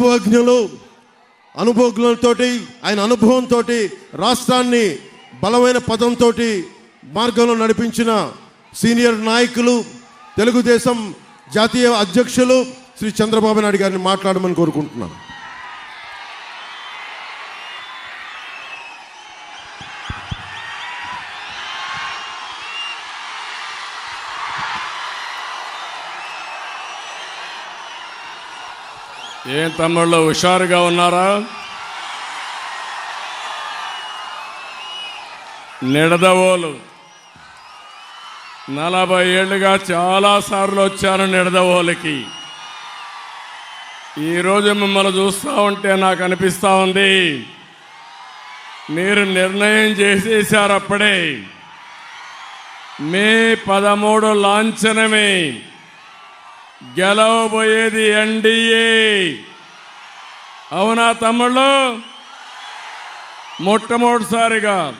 అనుభవజ్ఞులు అనుభవజ్ఞులతోటి ఆయన అనుభవంతో రాష్ట్రాన్ని బలమైన పదంతో మార్గంలో నడిపించిన సీనియర్ నాయకులు తెలుగుదేశం జాతీయ అధ్యక్షులు శ్రీ చంద్రబాబు నాయుడు గారిని మాట్లాడమని కోరుకుంటున్నాను. ఏం తమ్ముళ్ళు హుషారుగా ఉన్నారా? నిడదవోలు. నలభై ఏళ్ళుగా చాలా సార్లు వచ్చాను నిడదవోలకి. ఈరోజు మిమ్మల్ని చూస్తూ ఉంటే నాకు అనిపిస్తూ ఉంది. మీరు నిర్ణయం చేసేసారు అప్పుడే మే పదమూడు లాంఛనమే. గెలవబోయేది ఎన్డీఏ అవునా తమ్ముళ్ళు? మొట్టమొదటిసారిగా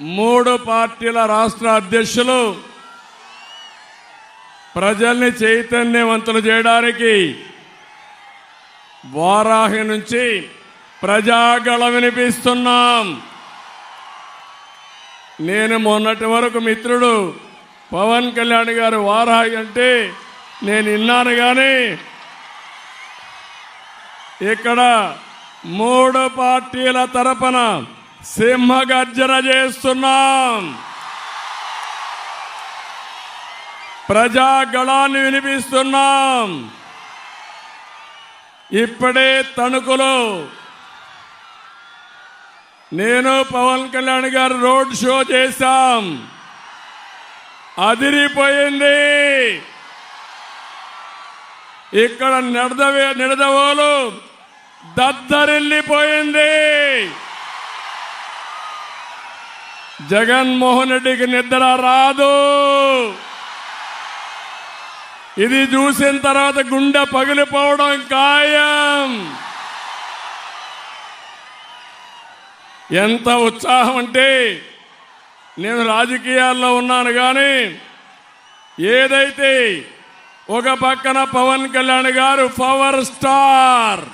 మూడు పార్టీల రాష్ట్ర అధ్యక్షులు ప్రజల్ని చైతన్యవంతులు చేయడానికి వారాహి నుంచి ప్రజాగళ వినిపిస్తున్నాం. నేను మొన్నటి వరకు మిత్రుడు పవన్ కళ్యాణ్ గారు వారాహి అంటే నేను విన్నాను కానీ ఇక్కడ మూడు పార్టీల తరపున సింహగర్జన చేస్తున్నాం. ప్రజాగళాన్ని వినిపిస్తున్నాం. ఇప్పుడే తణుకులో నేను పవన్ కళ్యాణ్ గారు రోడ్ షో చేశాం. అదిరిపోయింది. ఇక్కడ నిడదవే నిడదవోలు దద్దరిల్లిపోయింది. జగన్మోహన్ రెడ్డికి నిద్ర రాదు. ఇది చూసిన తర్వాత గుండె పగిలిపోవడం ఖాయం. ఎంత ఉత్సాహం అంటే నేను రాజకీయాల్లో ఉన్నాను కానీ ఏదైతే ఒక పక్కన పవన్ కళ్యాణ్ గారు పవర్ స్టార్.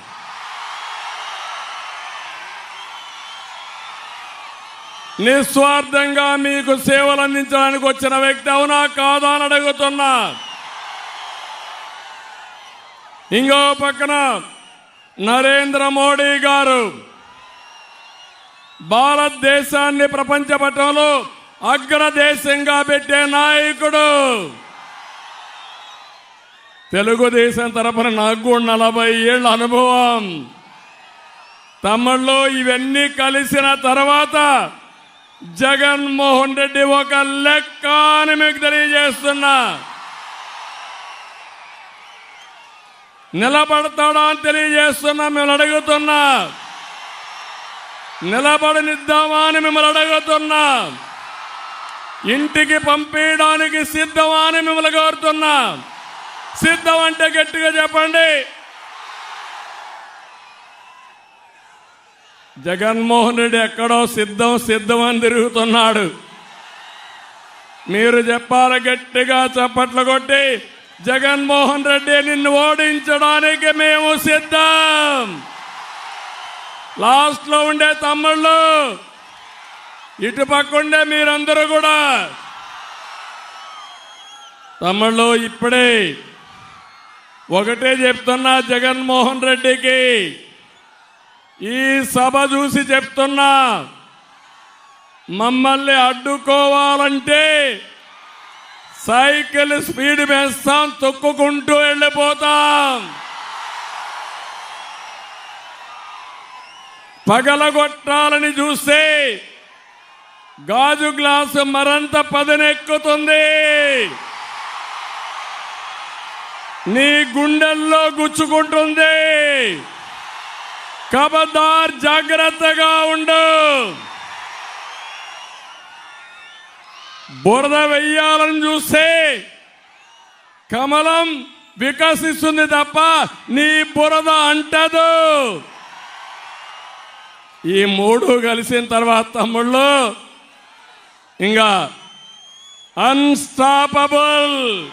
నిస్వార్థంగా మీకు సేవలు అందించడానికి వచ్చిన వ్యక్తి అవునా కాదా అని అడుగుతున్నా. ఇంకో పక్కన నరేంద్ర మోడీ గారు. భారతదేశాన్ని ప్రపంచ పటంలో అగ్రదేశంగా పెట్టే నాయకుడు. తెలుగుదేశం తరఫున నాకు కూడా నలభై ఏళ్ళ అనుభవం. తమిళ్ళో ఇవన్నీ కలిసిన తర్వాత జగన్మోహన్ రెడ్డి ఒక లెక్క అని మీకు తెలియజేస్తున్నా. నిలబడతాడా అని తెలియజేస్తున్నా మేము అడుగుతున్నా. నిలబడనిద్దామా అని మిమ్మల్ని అడుగుతున్నా. ఇంటికి పంపించడానికి సిద్ధమా అని మిమ్మల్ని కోరుతున్నా. సిద్ధం అంటే గట్టిగా చెప్పండి. జగన్మోహన్ రెడ్డి ఎక్కడో సిద్ధం సిద్ధం అని తిరుగుతున్నాడు. మీరు చెప్పాలి గట్టిగా చప్పట్లు కొట్టి జగన్మోహన్ రెడ్డి నిన్ను ఓడించడానికి మేము సిద్ధం. లాస్ట్లో ఉండే తమ్ముళ్ళు. ఇటు పక్కుండే మీరందరూ కూడా. తమ్ముళ్ళు ఇప్పుడే ఒకటే చెప్తున్నా జగన్మోహన్ రెడ్డికి. ఈ సభ చూసి చెప్తున్నా మమ్మల్ని అడ్డుకోవాలంటే సైకిల్ స్పీడ్ వేస్తాం తొక్కుకుంటూ వెళ్ళిపోతాం. పగలగొట్టాలని చూస్తే గాజు గ్లాసు మరంత పదనెక్కుతుంది. నీ గుండెల్లో గుచ్చుకుంటుంది. కబదార్ జాగ్రత్తగా ఉండు. బురద వెయ్యాలని చూస్తే కమలం వికసిస్తుంది తప్ప నీ బురద అంటదు. ఈ మూడు కలిసిన తర్వాత తమ్ముళ్ళు ఇంకా అన్స్టాపబుల్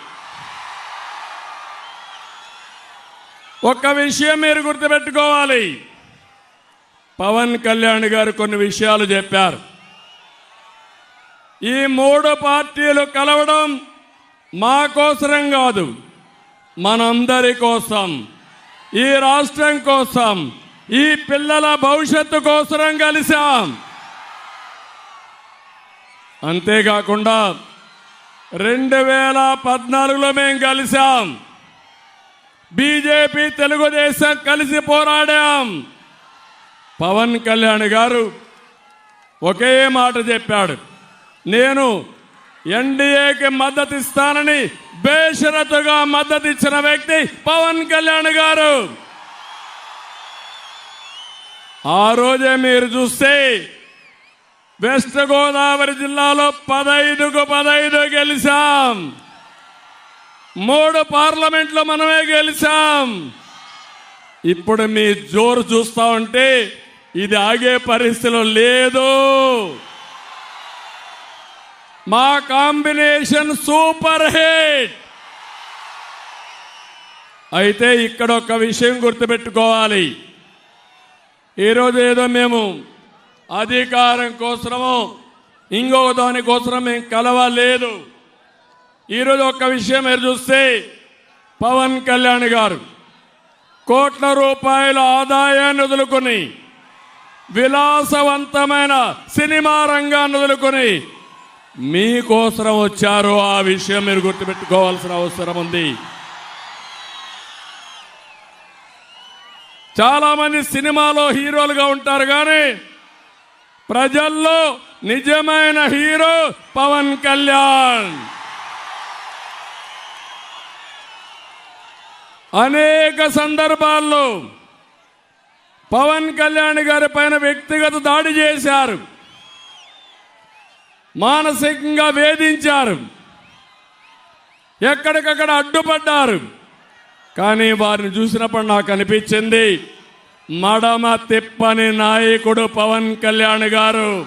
ఒక్క విషయం మీరు గుర్తుపెట్టుకోవాలి. పవన్ కళ్యాణ్ గారు కొన్ని విషయాలు చెప్పారు. ఈ మూడు పార్టీలు కలవడం మా కోసరం కాదు మనందరి కోసం ఈ రాష్ట్రం కోసం. ఈ పిల్లల భవిష్యత్తు కోసరం కలిసాం అంతేకాకుండా రెండు వేల పద్నాలుగులో మేము కలిసాం బీజేపీ తెలుగుదేశం కలిసి పోరాడాం. పవన్ కళ్యాణ్ గారు ఒకే మాట చెప్పాడు. నేను ఎన్డీఏకి మద్దతు ఇస్తానని బేషరతుగా మద్దతు ఇచ్చిన వ్యక్తి పవన్ కళ్యాణ్ గారు. ఆ రోజే మీరు చూస్తే వెస్ట్ గోదావరి జిల్లాలో పదైదుకు పదైదు గెలిచాం. మూడు పార్లమెంట్లో మనమే గెలిచాం. ఇప్పుడు మీ జోరు చూస్తా ఉంటే ఇది ఆగే పరిస్థితిలో లేదు. మా కాంబినేషన్ సూపర్ హిట్. అయితే ఇక్కడ ఒక విషయం గుర్తుపెట్టుకోవాలి. ఈరోజు ఏదో మేము అధికారం కోసము ఇంకొక దానికోసం మేము కలవలేదు. ఈరోజు ఒక విషయం మీరు చూస్తే పవన్ కళ్యాణ్ గారు కోట్ల రూపాయల ఆదాయాన్ని వదులుకొని విలాసవంతమైన సినిమా రంగాన్ని వదులుకొని మీకోసం వచ్చారు ఆ విషయం మీరు గుర్తుపెట్టుకోవాల్సిన అవసరం ఉంది. చాలామంది సినిమాలో హీరోలుగా ఉంటారు కానీ ప్రజల్లో నిజమైన హీరో పవన్ కళ్యాణ్. అనేక సందర్భాల్లో పవన్ కళ్యాణ్ గారి పైన వ్యక్తిగత దాడి చేశారు. మానసికంగా వేధించారు. ఎక్కడికక్కడ అడ్డుపడ్డారు. కానీ వారిని చూసినప్పుడు నాకు అనిపించింది మడమ తిప్పని నాయకుడు పవన్ కళ్యాణ్ గారు.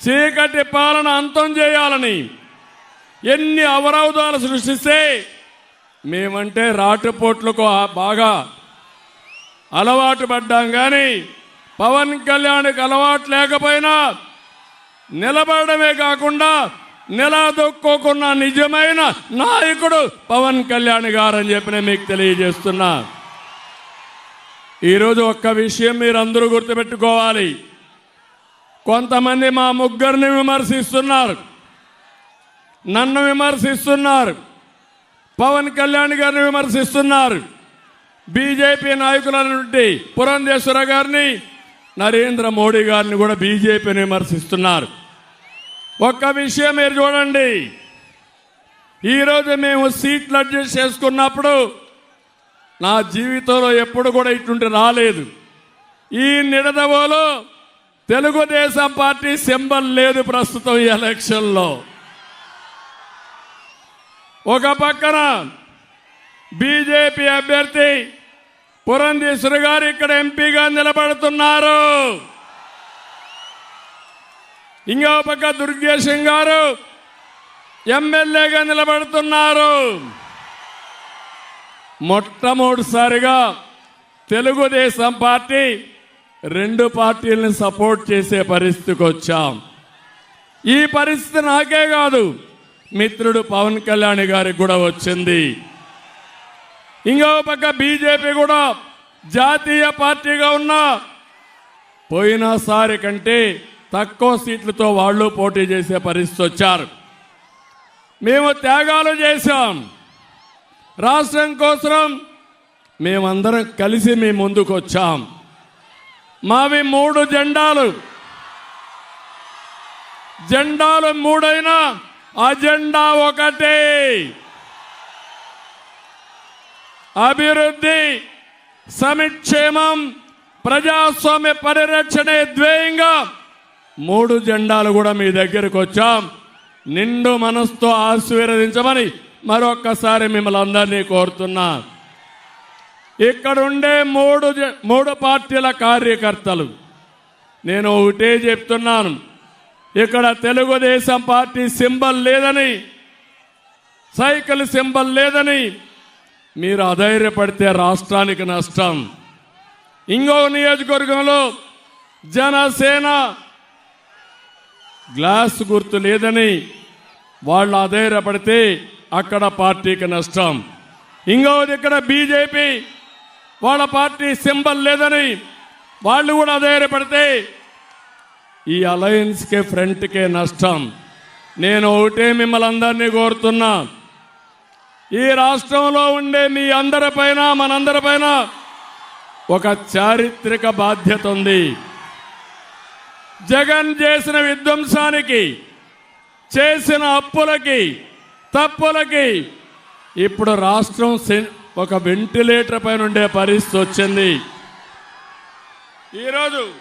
చీకటి పాలన అంతం చేయాలని ఎన్ని అవరోధాలు సృష్టిస్తే మేమంటే రాటుపోట్లకు బాగా అలవాటు పడ్డాం కానీ పవన్ కళ్యాణ్కి అలవాటు లేకపోయినా నిలబడమే కాకుండా నిలదొక్కోకున్న నిజమైన నాయకుడు పవన్ కళ్యాణ్ గారు అని చెప్పి నేను మీకు తెలియజేస్తున్నా. ఈరోజు ఒక్క విషయం మీరు అందరూ గుర్తుపెట్టుకోవాలి. కొంతమంది మా ముగ్గురిని విమర్శిస్తున్నారు. నన్ను విమర్శిస్తున్నారు. పవన్ కళ్యాణ్ గారిని విమర్శిస్తున్నారు. బీజేపీ నాయకుల నుండి పురంధేశ్వర గారిని నరేంద్ర మోడీ గారిని కూడా బీజేపీని విమర్శిస్తున్నారు. ఒక్క విషయం మీరు చూడండి. ఈరోజు మేము సీట్లు అడ్జస్ట్ చేసుకున్నప్పుడు నా జీవితంలో ఎప్పుడు కూడా ఇటువంటి రాలేదు. ఈ నిడదవోలో తెలుగుదేశం పార్టీ సింబల్ లేదు ప్రస్తుతం ఈ ఎలక్షన్లో. ఒక పక్కన బీజేపీ అభ్యర్థి పురంధీశ్వరు గారు ఇక్కడ ఎంపీగా నిలబడుతున్నారు. ఇంకో పక్క దుర్గేశం గారు ఎమ్మెల్యేగా నిలబడుతున్నారు. మొట్టమొదటిసారిగా తెలుగుదేశం పార్టీ రెండు పార్టీలను సపోర్ట్ చేసే పరిస్థితికి వచ్చాం. ఈ పరిస్థితి నాకే కాదు మిత్రుడు పవన్ కళ్యాణ్ గారికి కూడా వచ్చింది. ఇంకో పక్క బీజేపీ కూడా జాతీయ పార్టీగా ఉన్న పోయినసారి కంటే తక్కువ సీట్లతో వాళ్ళు పోటీ చేసే పరిస్థితి వచ్చారు. మేము త్యాగాలు చేశాం. రాష్ట్రం కోసం మేమందరం కలిసి మీ ముందుకు వచ్చాం. మావి మూడు జెండాలు. జెండాలు మూడైనా అజెండా ఒకటే. అభివృద్ధి సమిక్షేమం ప్రజాస్వామ్య పరిరక్షణే ధ్యేయంగా మూడు జెండాలు కూడా మీ దగ్గరకు వచ్చాం. నిండు మనసుతో ఆశీర్వదించమని మరొక్కసారి మిమ్మల్ని అందరినీ కోరుతున్నా. ఇక్కడుండే మూడు మూడు పార్టీల కార్యకర్తలు. నేను ఒకటే చెప్తున్నాను. ఇక్కడ తెలుగుదేశం పార్టీ సింబల్ లేదని సైకిల్ సింబల్ లేదని మీరు అధైర్యపడితే రాష్ట్రానికి నష్టం. ఇంకో నియోజకవర్గంలో జనసేన గ్లాస్ గుర్తు లేదని వాళ్ళు అధైర్యపడితే అక్కడ పార్టీకి నష్టం. ఇంకోది ఇక్కడ బీజేపీ వాళ్ళ పార్టీ సింబల్ లేదని వాళ్ళు కూడా అధైర్యపడితే ఈ అలయన్స్కే ఫ్రంట్కే నష్టం. నేను ఒకటే మిమ్మల్ని అందరినీ కోరుతున్నా. ఈ రాష్ట్రంలో ఉండే మీ అందరిపైన మనందరిపైన ఒక చారిత్రక బాధ్యత ఉంది. జగన్ చేసిన విధ్వంసానికి చేసిన అప్పులకి తప్పులకి ఇప్పుడు రాష్ట్రం ఒక వెంటిలేటర్ పైన ఉండే పరిస్థితి వచ్చింది. ఈరోజు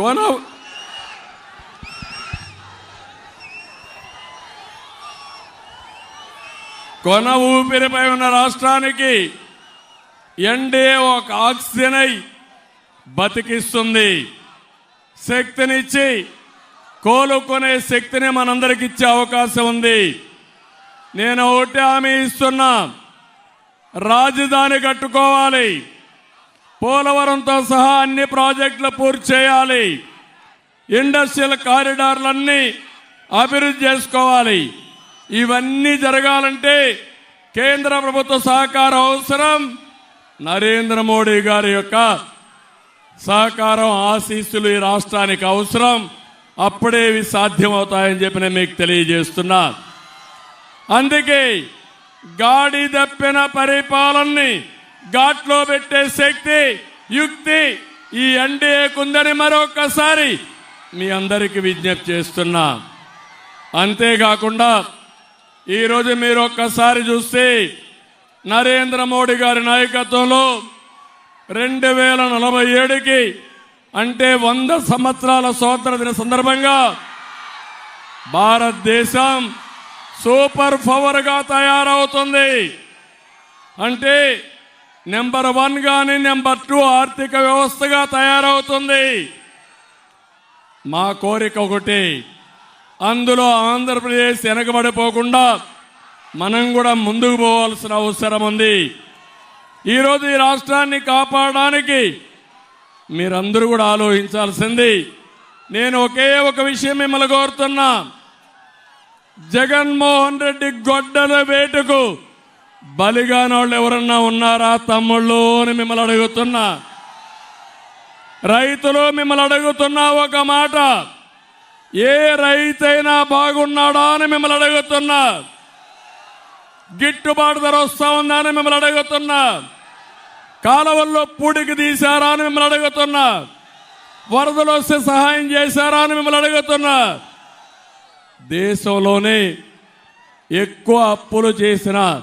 కొన కొన ఊపిరిపై ఉన్న రాష్ట్రానికి ఎన్డీఏ ఒక ఆక్సిజన్ అయి బతికిస్తుంది. శక్తినిచ్చి కోలుకునే శక్తిని మనందరికి ఇచ్చే అవకాశం ఉంది. నేను ఒకటి హామీ ఇస్తున్నా. రాజధాని కట్టుకోవాలి. పోలవరంతో సహా అన్ని ప్రాజెక్టులు పూర్తి చేయాలి. ఇండస్ట్రియల్ కారిడార్లన్నీ అభివృద్ధి చేసుకోవాలి. ఇవన్నీ జరగాలంటే కేంద్ర ప్రభుత్వ సహకారం అవసరం. నరేంద్ర మోడీ గారి యొక్క సహకారం ఆశీస్సులు ఈ రాష్ట్రానికి అవసరం. అప్పుడే ఇవి సాధ్యమవుతాయని చెప్పి నేను మీకు తెలియజేస్తున్నా. అందుకే గాడి దప్పిన పరిపాలనని ఘాట్లో పెట్టే శక్తి యుక్తి ఈ ఎన్డీఏకుందని మరొకసారి మీ అందరికీ విజ్ఞప్తి చేస్తున్నా. అంతేకాకుండా ఈరోజు మీరు ఒక్కసారి చూస్తే నరేంద్ర మోడీ గారి నాయకత్వంలో రెండు వేల నలభై ఏడుకి అంటే వంద సంవత్సరాల స్వాతంత్ర దిన సందర్భంగా భారతదేశం సూపర్ పవర్గా తయారవుతుంది. అంటే నెంబర్ వన్ కానీ నెంబర్ టూ ఆర్థిక వ్యవస్థగా తయారవుతుంది. మా కోరిక ఒకటి అందులో ఆంధ్రప్రదేశ్ వెనకబడిపోకుండా మనం కూడా ముందుకు పోవాల్సిన అవసరం ఉంది. ఈరోజు ఈ రాష్ట్రాన్ని కాపాడడానికి మీరందరూ కూడా ఆలోచించాల్సింది నేను ఒకే ఒక విషయం మిమ్మల్ని కోరుతున్నా. జగన్మోహన్ రెడ్డి గొడ్డల వేటుకు బలిగానోళ్ళు ఎవరన్నా ఉన్నారా తమ్ముళ్ళు అని మిమ్మల్ని అడుగుతున్నా. రైతులు మిమ్మల్ని అడుగుతున్నా ఒక మాట. ఏ రైతైనా బాగున్నాడా అని మిమ్మల్ని అడుగుతున్నా. గిట్టుబాటు ధర వస్తా ఉందా అని మిమ్మల్ని అడుగుతున్నా. కాలువల్లో పూడికి తీశారా అని మిమ్మల్ని అడుగుతున్నా. వరదలు వస్తే సహాయం చేశారా అని మిమ్మల్ని అడుగుతున్నా. దేశంలోనే ఎక్కువ అప్పులు చేసిన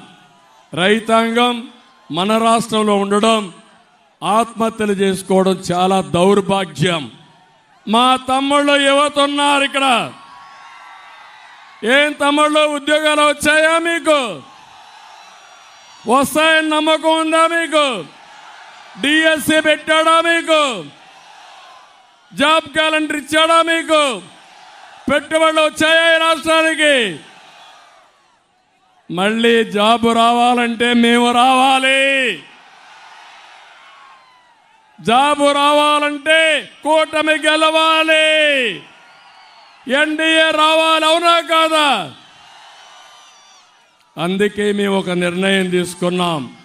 రైతాంగం మన రాష్ట్రంలో ఉండడం ఆత్మహత్యలు చేసుకోవడం చాలా దౌర్భాగ్యం. మా తమ్ముళ్ళు యువత ఉన్నారు ఇక్కడ. ఏం తమ్ముళ్ళు ఉద్యోగాలు వచ్చాయా మీకు? వస్తాయని నమ్మకం ఉందా మీకు? డిఎస్సి పెట్టాడా మీకు? జాబ్ క్యాలెండర్ ఇచ్చాడా మీకు? పెట్టుబడులు వచ్చాయా ఈ రాష్ట్రానికి? మళ్ళీ జాబ్ రావాలంటే మేము రావాలి. జాబు రావాలంటే కూటమి గెలవాలి. ఎన్డీఏ రావాలి అవునా కాదా? అందుకే మేము ఒక నిర్ణయం తీసుకున్నాం.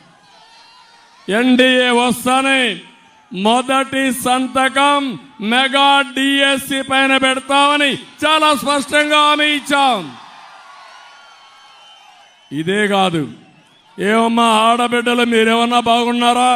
ఎన్డీఏ వస్తానే మొదటి సంతకం మెగా డిఎస్సి పైన పెడతామని చాలా స్పష్టంగా హామీ ఇచ్చాం. ఇదే కాదు. ఏమమ్మా ఆడబిడ్డలు మీరేమన్నా బాగున్నారా?